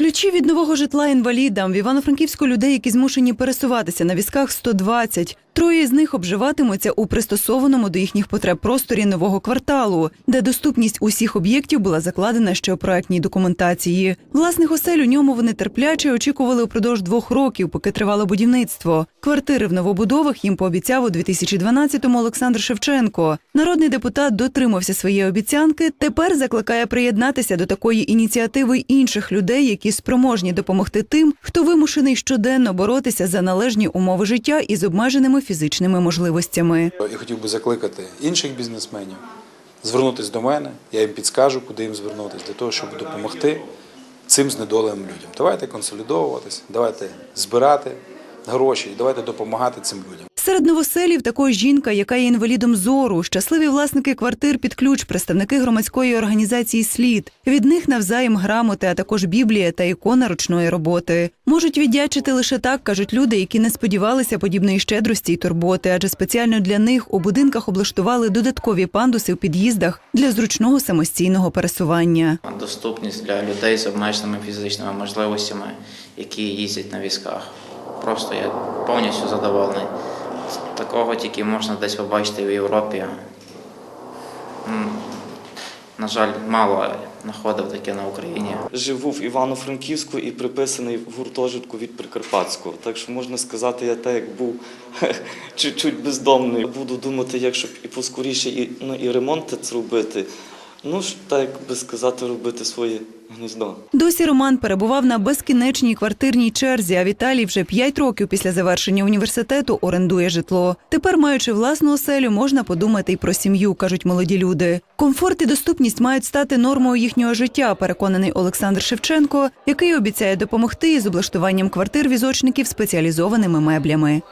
Ключі від нового житла інвалідам в Івано-Франківську людей, які змушені пересуватися на візках 120. Троє з них обживатимуться у пристосованому до їхніх потреб просторі нового кварталу, де доступність усіх об'єктів була закладена ще у проектній документації. Власних осель у ньому вони терпляче очікували упродовж двох років, поки тривало будівництво. Квартири в новобудовах їм пообіцяв у 2012-му Олександр Шевченко. Народний депутат дотримався своєї обіцянки. Тепер закликає приєднатися до такої ініціативи інших людей, які спроможні допомогти тим, хто вимушений щоденно боротися за належні умови життя із обмеженими фізичними можливостями. І хотів би закликати інших бізнесменів звернутися до мене, я їм підскажу, куди їм звернутися, для того, щоб допомогти цим знедоленим людям. Давайте консолідовуватися, давайте збирати гроші і давайте допомагати цим людям. Серед новоселів також жінка, яка є інвалідом зору, щасливі власники квартир під ключ, представники громадської організації Слід. Від них навзаєм грамоти, а також біблія та ікона ручної роботи. Можуть віддячити лише так, кажуть люди, які не сподівалися подібної щедрості й турботи, адже спеціально для них у будинках облаштували додаткові пандуси в під'їздах для зручного самостійного пересування. доступність для людей з обмеженими фізичними можливостями, які їздять на візках. Просто я повністю задоволений. Такого тільки можна десь побачити в Європі. На жаль, мало знаходив таке на Україні. Живу в Івано-Франківську і приписаний в гуртожитку від Прикарпатського. Так що можна сказати, я так як був чуть-чуть бездомний. Буду думати, як щоб і поскоріше і, ну, і ремонт зробити. Ну так би сказати, робити своє гніздо. Досі Роман перебував на безкінечній квартирній черзі, а Віталій вже 5 років після завершення університету орендує житло. Тепер, маючи власну оселю, можна подумати й про сім'ю, кажуть молоді люди. Комфорт і доступність мають стати нормою їхнього життя, переконаний Олександр Шевченко, який обіцяє допомогти із облаштуванням квартир візочників спеціалізованими меблями.